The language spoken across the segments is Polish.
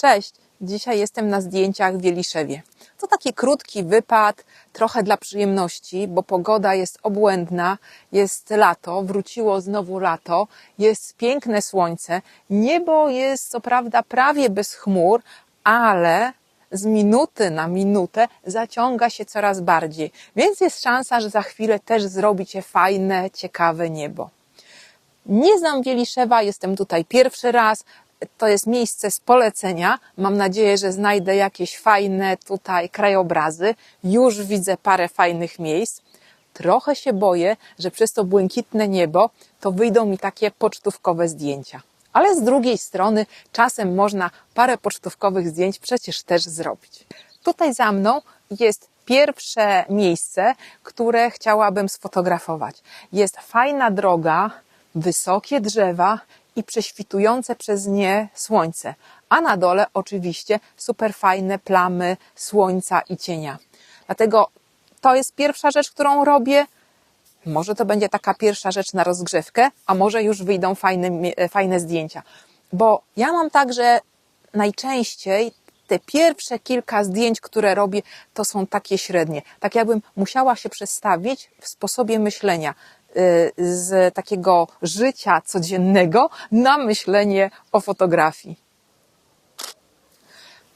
Cześć! Dzisiaj jestem na zdjęciach w Wieliszewie. To taki krótki wypad, trochę dla przyjemności, bo pogoda jest obłędna, jest lato, wróciło znowu lato, jest piękne słońce, niebo jest co prawda prawie bez chmur, ale z minuty na minutę zaciąga się coraz bardziej, więc jest szansa, że za chwilę też zrobicie fajne, ciekawe niebo. Nie znam Wieliszewa, jestem tutaj pierwszy raz. To jest miejsce z polecenia. Mam nadzieję, że znajdę jakieś fajne tutaj krajobrazy. Już widzę parę fajnych miejsc. Trochę się boję, że przez to błękitne niebo to wyjdą mi takie pocztówkowe zdjęcia. Ale z drugiej strony czasem można parę pocztówkowych zdjęć przecież też zrobić. Tutaj za mną jest pierwsze miejsce, które chciałabym sfotografować. Jest fajna droga, wysokie drzewa i prześwitujące przez nie słońce, a na dole oczywiście super fajne plamy słońca i cienia. Dlatego to jest pierwsza rzecz, którą robię. Może to będzie taka pierwsza rzecz na rozgrzewkę, a może już wyjdą fajne, mie- fajne zdjęcia. Bo ja mam tak, że najczęściej te pierwsze kilka zdjęć, które robię, to są takie średnie. Tak jakbym musiała się przestawić w sposobie myślenia z takiego życia codziennego na myślenie o fotografii.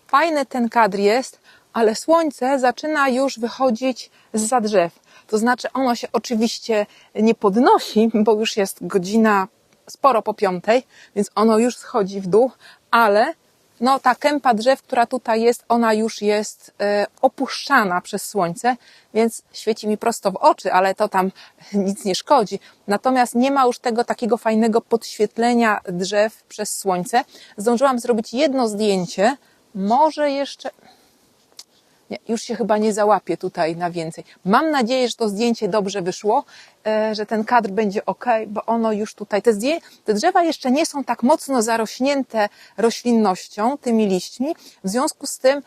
Fajny ten kadr jest, ale słońce zaczyna już wychodzić z drzew. To znaczy ono się oczywiście nie podnosi, bo już jest godzina sporo po piątej, więc ono już schodzi w dół, ale no ta kępa drzew, która tutaj jest, ona już jest e, opuszczana przez słońce, więc świeci mi prosto w oczy, ale to tam nic nie szkodzi. Natomiast nie ma już tego takiego fajnego podświetlenia drzew przez słońce. Zdążyłam zrobić jedno zdjęcie, może jeszcze, nie, już się chyba nie załapię tutaj na więcej. Mam nadzieję, że to zdjęcie dobrze wyszło, e, że ten kadr będzie ok, bo ono już tutaj, te, zdję, te drzewa jeszcze nie są tak mocno zarośnięte roślinnością, tymi liśćmi, w związku z tym,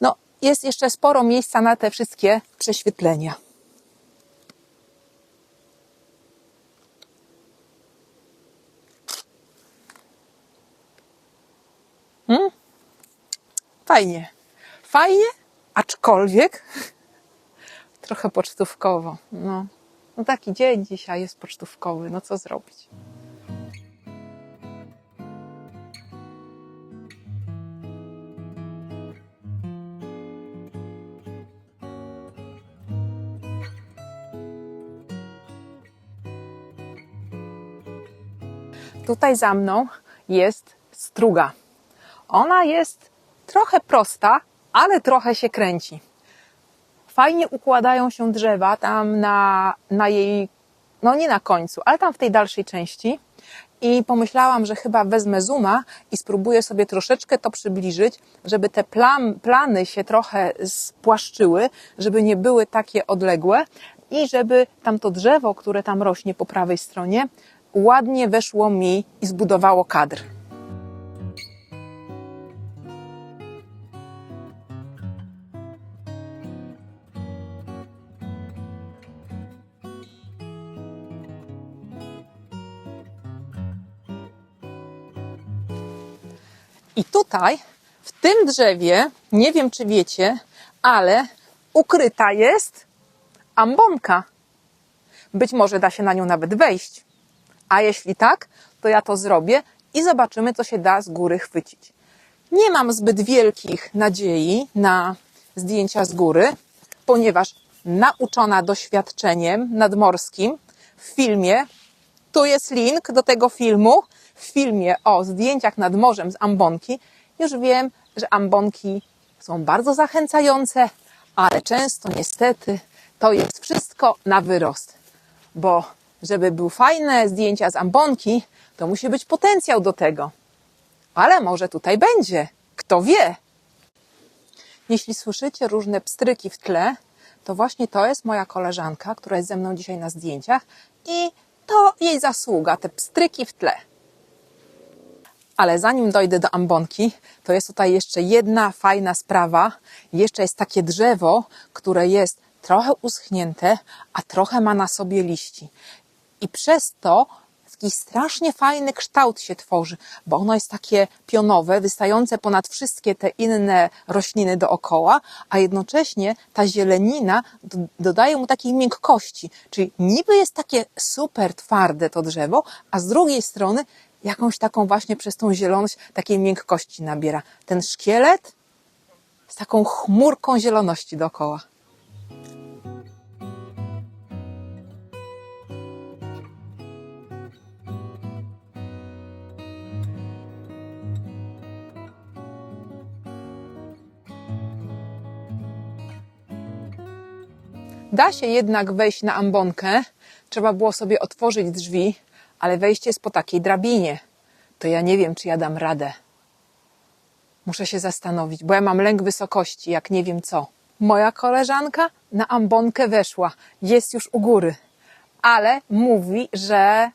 no, jest jeszcze sporo miejsca na te wszystkie prześwietlenia. Hmm? Fajnie. Fajnie, aczkolwiek trochę pocztówkowo. No. no taki dzień dzisiaj jest pocztówkowy. No co zrobić? Tutaj za mną jest struga. Ona jest trochę prosta, ale trochę się kręci. Fajnie układają się drzewa tam na, na jej, no nie na końcu, ale tam w tej dalszej części. I pomyślałam, że chyba wezmę zooma i spróbuję sobie troszeczkę to przybliżyć, żeby te plam, plany się trochę spłaszczyły, żeby nie były takie odległe i żeby tamto drzewo, które tam rośnie po prawej stronie, ładnie weszło mi i zbudowało kadr. I tutaj, w tym drzewie, nie wiem czy wiecie, ale ukryta jest ambonka. Być może da się na nią nawet wejść. A jeśli tak, to ja to zrobię i zobaczymy, co się da z góry chwycić. Nie mam zbyt wielkich nadziei na zdjęcia z góry, ponieważ nauczona doświadczeniem nadmorskim w filmie, tu jest link do tego filmu, w filmie o zdjęciach nad morzem z ambonki, już wiem, że ambonki są bardzo zachęcające, ale często niestety to jest wszystko na wyrost. Bo żeby były fajne zdjęcia z ambonki, to musi być potencjał do tego. Ale może tutaj będzie. Kto wie? Jeśli słyszycie różne pstryki w tle, to właśnie to jest moja koleżanka, która jest ze mną dzisiaj na zdjęciach i to jej zasługa, te pstryki w tle. Ale zanim dojdę do ambonki, to jest tutaj jeszcze jedna fajna sprawa. Jeszcze jest takie drzewo, które jest trochę uschnięte, a trochę ma na sobie liści. I przez to taki strasznie fajny kształt się tworzy, bo ono jest takie pionowe, wystające ponad wszystkie te inne rośliny dookoła, a jednocześnie ta zielenina do- dodaje mu takiej miękkości, czyli niby jest takie super twarde to drzewo, a z drugiej strony jakąś taką właśnie przez tą zieloność takiej miękkości nabiera. Ten szkielet z taką chmurką zieloności dookoła. Da się jednak wejść na ambonkę. Trzeba było sobie otworzyć drzwi, ale wejście jest po takiej drabinie. To ja nie wiem, czy ja dam radę. Muszę się zastanowić, bo ja mam lęk wysokości, jak nie wiem co. Moja koleżanka na ambonkę weszła, jest już u góry, ale mówi, że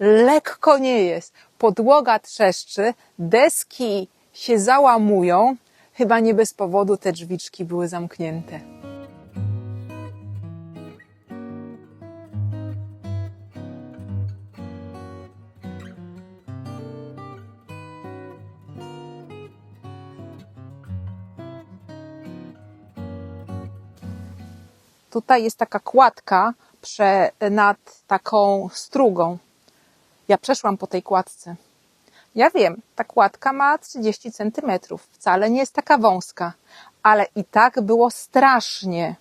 lekko nie jest. Podłoga trzeszczy, deski się załamują. Chyba nie bez powodu te drzwiczki były zamknięte. Tutaj jest taka kładka prze, nad taką strugą. Ja przeszłam po tej kładce. Ja wiem, ta kładka ma 30 centymetrów. Wcale nie jest taka wąska, ale i tak było strasznie.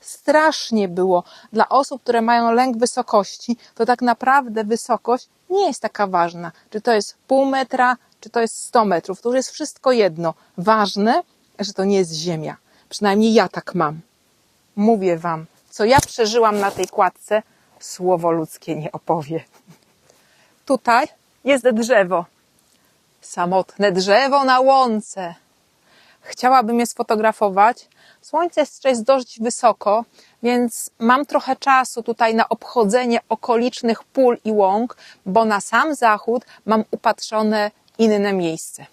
Strasznie było. Dla osób, które mają lęk wysokości, to tak naprawdę wysokość nie jest taka ważna. Czy to jest pół metra, czy to jest 100 metrów. To już jest wszystko jedno. Ważne, że to nie jest ziemia. Przynajmniej ja tak mam mówię wam, co ja przeżyłam na tej kładce, słowo ludzkie nie opowie. Tutaj jest drzewo. Samotne drzewo na łące. Chciałabym je sfotografować. Słońce jest dość wysoko, więc mam trochę czasu tutaj na obchodzenie okolicznych pól i łąk, bo na sam zachód mam upatrzone inne miejsce.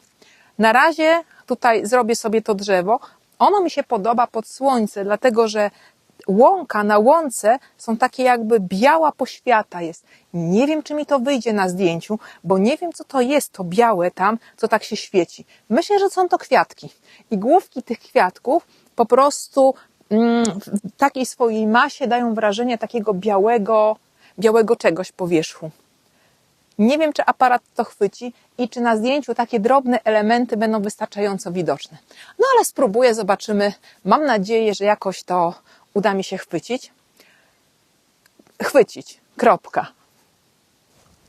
Na razie tutaj zrobię sobie to drzewo. Ono mi się podoba pod słońce, dlatego że łąka na łące są takie jakby biała poświata jest. Nie wiem, czy mi to wyjdzie na zdjęciu, bo nie wiem, co to jest to białe tam, co tak się świeci. Myślę, że są to kwiatki. I główki tych kwiatków po prostu mm, w takiej swojej masie dają wrażenie takiego białego, białego czegoś po wierzchu. Nie wiem, czy aparat to chwyci i czy na zdjęciu takie drobne elementy będą wystarczająco widoczne. No ale spróbuję, zobaczymy. Mam nadzieję, że jakoś to uda mi się chwycić. Chwycić. Kropka.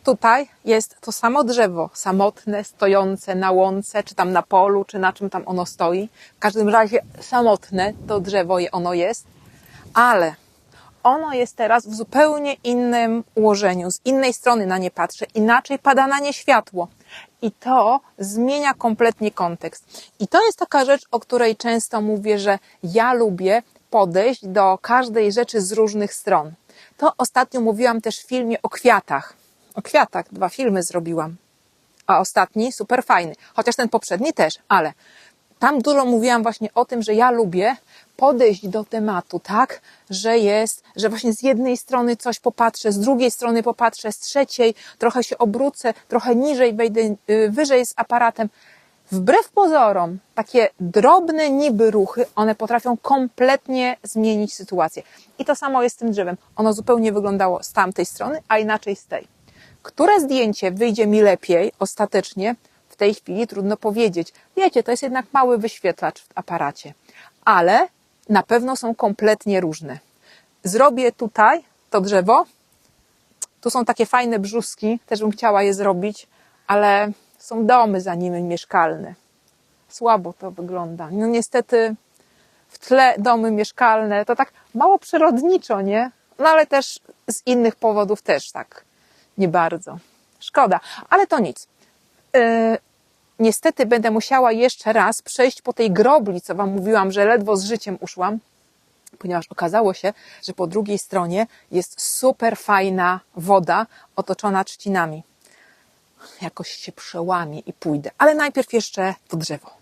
Tutaj jest to samo drzewo, samotne, stojące na łące, czy tam na polu, czy na czym tam ono stoi. W każdym razie samotne to drzewo ono jest, ale ono jest teraz w zupełnie innym ułożeniu, z innej strony na nie patrzę, inaczej pada na nie światło. I to zmienia kompletnie kontekst. I to jest taka rzecz, o której często mówię, że ja lubię podejść do każdej rzeczy z różnych stron. To ostatnio mówiłam też w filmie o kwiatach. O kwiatach dwa filmy zrobiłam. A ostatni super fajny. Chociaż ten poprzedni też, ale tam dużo mówiłam właśnie o tym, że ja lubię podejść do tematu tak, że jest, że właśnie z jednej strony coś popatrzę, z drugiej strony popatrzę, z trzeciej trochę się obrócę, trochę niżej wejdę, y, wyżej z aparatem. Wbrew pozorom, takie drobne niby ruchy, one potrafią kompletnie zmienić sytuację. I to samo jest z tym drzewem. Ono zupełnie wyglądało z tamtej strony, a inaczej z tej. Które zdjęcie wyjdzie mi lepiej ostatecznie, tej chwili trudno powiedzieć. Wiecie, to jest jednak mały wyświetlacz w aparacie, ale na pewno są kompletnie różne. Zrobię tutaj to drzewo. Tu są takie fajne brzuski, też bym chciała je zrobić, ale są domy za nimi mieszkalne. Słabo to wygląda. No niestety w tle domy mieszkalne, to tak mało przyrodniczo, nie? No ale też z innych powodów też tak nie bardzo. Szkoda, ale to nic. Yy, niestety będę musiała jeszcze raz przejść po tej grobli, co Wam mówiłam, że ledwo z życiem uszłam, ponieważ okazało się, że po drugiej stronie jest super fajna woda otoczona trzcinami. Jakoś się przełamię i pójdę, ale najpierw jeszcze to drzewo.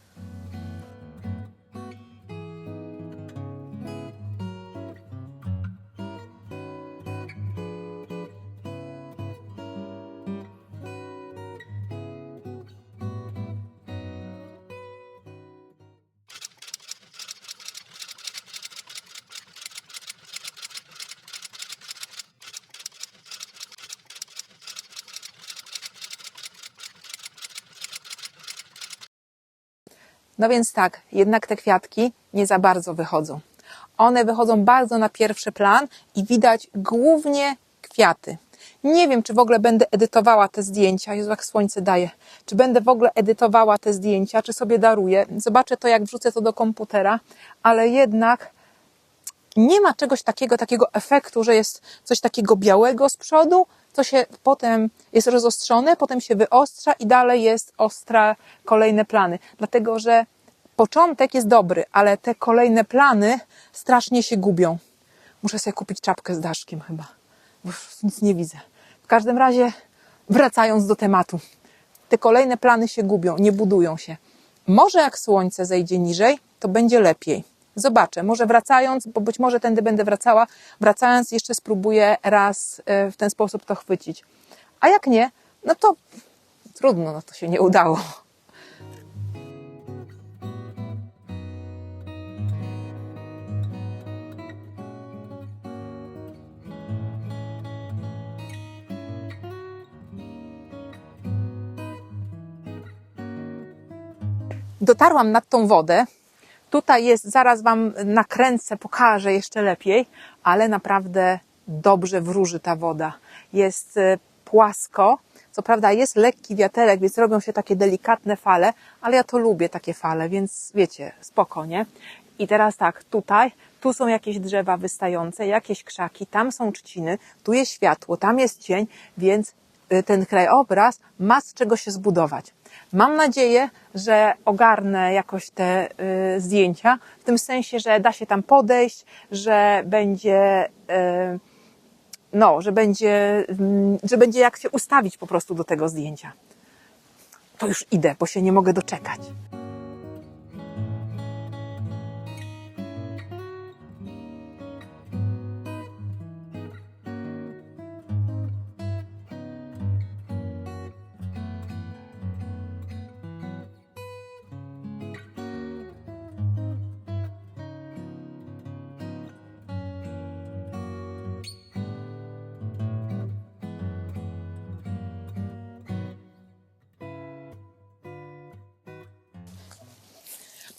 No więc tak, jednak te kwiatki nie za bardzo wychodzą. One wychodzą bardzo na pierwszy plan i widać głównie kwiaty. Nie wiem, czy w ogóle będę edytowała te zdjęcia. Jezu, jak słońce daje. Czy będę w ogóle edytowała te zdjęcia, czy sobie daruję. Zobaczę to, jak wrzucę to do komputera, ale jednak nie ma czegoś takiego, takiego efektu, że jest coś takiego białego z przodu, co się potem jest rozostrzone, potem się wyostrza i dalej jest ostra kolejne plany. Dlatego, że początek jest dobry, ale te kolejne plany strasznie się gubią. Muszę sobie kupić czapkę z daszkiem chyba, bo nic nie widzę. W każdym razie, wracając do tematu, te kolejne plany się gubią, nie budują się. Może jak słońce zejdzie niżej, to będzie lepiej. Zobaczę, może wracając, bo być może tędy będę wracała, wracając jeszcze spróbuję raz e, w ten sposób to chwycić. A jak nie, no to trudno, no to się nie udało. dotarłam nad tą wodę. Tutaj jest, zaraz Wam nakręcę, pokażę jeszcze lepiej, ale naprawdę dobrze wróży ta woda. Jest e, płasko, co prawda jest lekki wiaterek, więc robią się takie delikatne fale, ale ja to lubię takie fale, więc wiecie, spokojnie. I teraz tak, tutaj, tu są jakieś drzewa wystające, jakieś krzaki, tam są trzciny, tu jest światło, tam jest cień, więc y, ten krajobraz ma z czego się zbudować. Mam nadzieję, że ogarnę jakoś te y, zdjęcia, w tym sensie, że da się tam podejść, że będzie, y, no, że będzie, mm, że będzie jak się ustawić po prostu do tego zdjęcia. To już idę, bo się nie mogę doczekać.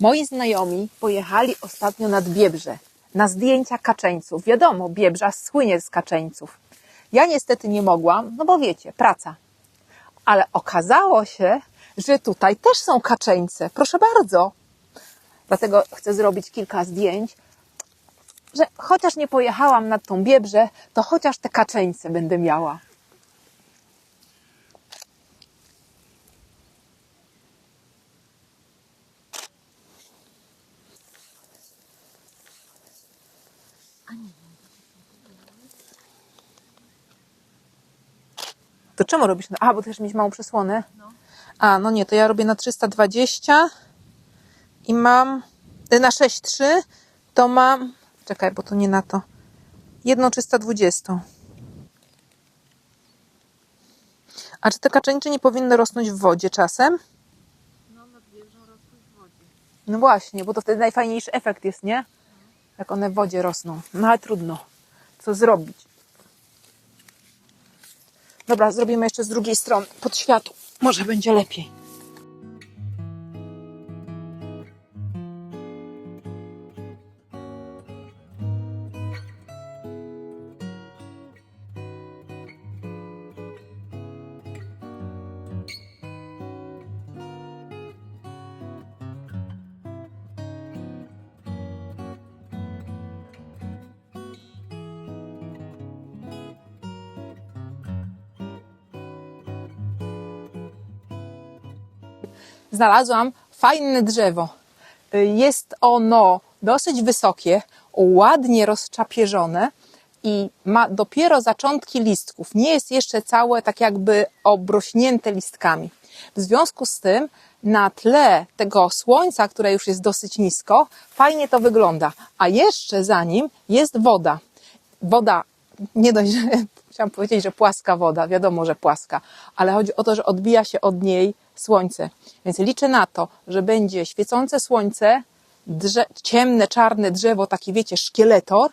Moi znajomi pojechali ostatnio nad Biebrze na zdjęcia kaczeńców. Wiadomo, Biebrza słynie z kaczeńców. Ja niestety nie mogłam, no bo wiecie, praca. Ale okazało się, że tutaj też są kaczeńce. Proszę bardzo. Dlatego chcę zrobić kilka zdjęć, że chociaż nie pojechałam nad tą Biebrze, to chociaż te kaczeńce będę miała. To czemu robisz? na- A, bo też mieć małą przesłonę? A, no nie, to ja robię na 320 i mam y, na 6,3 to mam, czekaj, bo to nie na to, jedną 320. A czy te kaczeńcze nie powinny rosnąć w wodzie czasem? No właśnie, bo to wtedy najfajniejszy efekt jest, nie? Jak one w wodzie rosną. No ale trudno. Co zrobić? Dobra, zrobimy jeszcze z drugiej strony, pod światło. Może będzie lepiej. Znalazłam fajne drzewo. Y, Jest ono dosyć wysokie, ładnie rozczapieżone i ma dopiero zaczątki listków. Nie jest jeszcze całe tak jakby obrośnięte listkami. W związku z tym na tle tego słońca, które już jest dosyć nisko, fajnie to wygląda. A jeszcze za nim jest woda. Woda nie dość, że chciałam powiedzieć, że płaska woda, wiadomo, że płaska, ale chodzi o to, że odbija się od niej słońce. Więc liczę na to, że będzie świecące słońce, drze- ciemne, czarne drzewo, taki wiecie, szkieletor.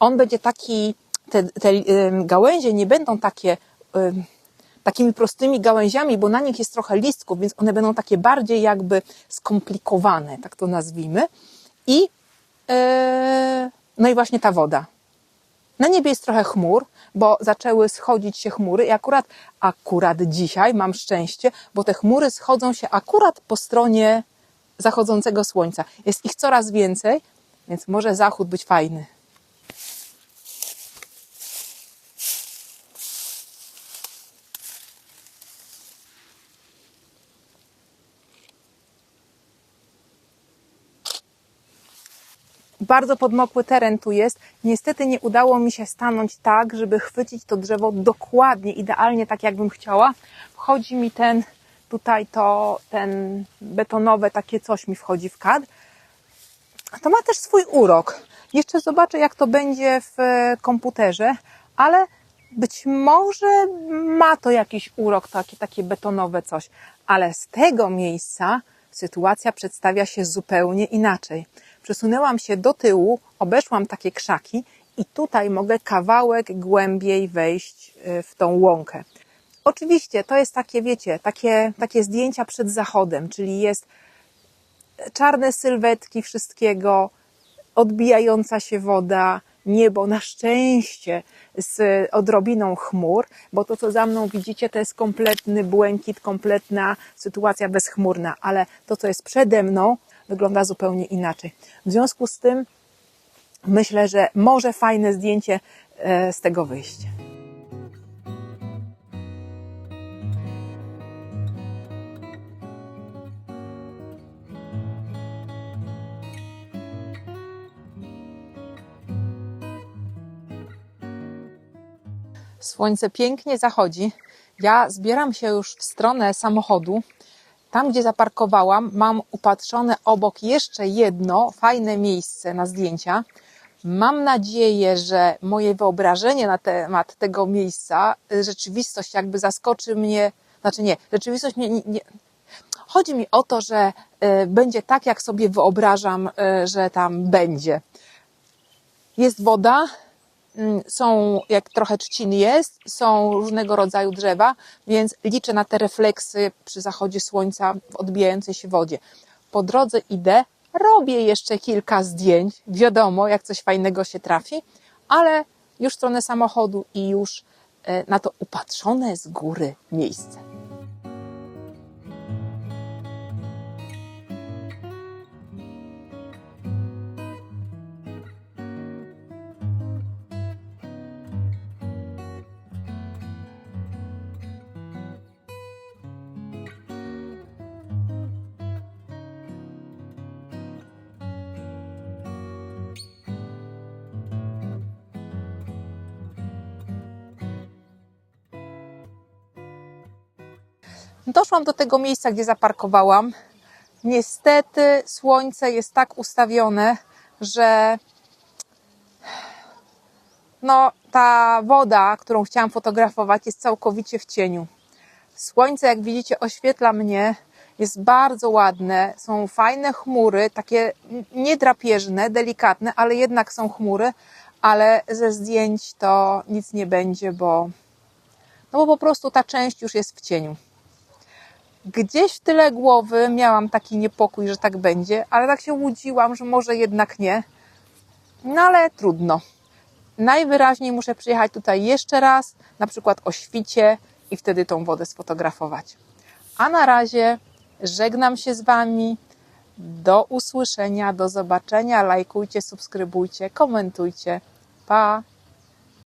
On będzie taki, te, te gałęzie nie będą takie, takimi prostymi gałęziami, bo na nich jest trochę listków, więc one będą takie bardziej jakby skomplikowane, tak to nazwijmy. I yy, no i właśnie ta woda. Na niebie jest trochę chmur, bo zaczęły schodzić się chmury i akurat, akurat dzisiaj mam szczęście, bo te chmury schodzą się akurat po stronie zachodzącego słońca. Jest ich coraz więcej, więc może zachód być fajny. Bardzo podmokły teren tu jest. Niestety nie udało mi się stanąć tak, żeby chwycić to drzewo dokładnie, idealnie tak, jakbym chciała. Wchodzi mi ten, tutaj to, ten betonowe takie coś mi wchodzi w kadr. To ma też swój urok. Jeszcze zobaczę, jak to będzie w e, komputerze, ale być może ma to jakiś urok, takie, takie betonowe coś. Ale z tego miejsca sytuacja przedstawia się zupełnie inaczej. Przesunęłam się do tyłu, obeszłam takie krzaki i tutaj mogę kawałek głębiej wejść e, w tą łąkę. Oczywiście to jest takie, wiecie, takie, takie zdjęcia przed zachodem, czyli jest czarne sylwetki wszystkiego, odbijająca się woda, niebo na szczęście z odrobiną chmur, bo to, co za mną widzicie, to jest kompletny błękit, kompletna sytuacja bezchmurna, ale to, co jest przede mną, wygląda zupełnie inaczej. W związku z tym myślę, że może fajne zdjęcie e, z tego wyjść. Słońce pięknie zachodzi. Ja zbieram się już w stronę samochodu. Tam, gdzie zaparkowałam, mam upatrzone obok jeszcze jedno fajne miejsce na zdjęcia. Mam nadzieję, że moje wyobrażenie na temat tego miejsca, y, rzeczywistość jakby zaskoczy mnie, znaczy nie, rzeczywistość mnie nie, nie chodzi mi o to, że y, będzie tak, jak sobie wyobrażam, y, że tam będzie. Jest woda, są, jak trochę trzcin jest, są różnego rodzaju drzewa, więc liczę na te refleksy przy zachodzie słońca w odbijającej się wodzie. Po drodze idę, robię jeszcze kilka zdjęć, wiadomo, jak coś fajnego się trafi, ale już stronę samochodu i już e, na to upatrzone z góry miejsce. Doszłam do tego miejsca, gdzie zaparkowałam. Niestety słońce jest tak ustawione, że no, ta woda, którą chciałam fotografować, jest całkowicie w cieniu. Słońce, jak widzicie, oświetla mnie, jest bardzo ładne, są fajne chmury, takie niedrapieżne, delikatne, ale jednak są chmury, ale ze zdjęć to nic nie będzie, bo, no bo po prostu ta część już jest w cieniu. Gdzieś w tyle głowy miałam taki niepokój, że tak będzie, ale tak się łudziłam, że może jednak nie. No ale trudno. Najwyraźniej muszę przyjechać tutaj jeszcze raz, na przykład o świcie i wtedy tą wodę sfotografować. A na razie żegnam się z Wami. Do usłyszenia, do zobaczenia. Lajkujcie, subskrybujcie, komentujcie. Pa!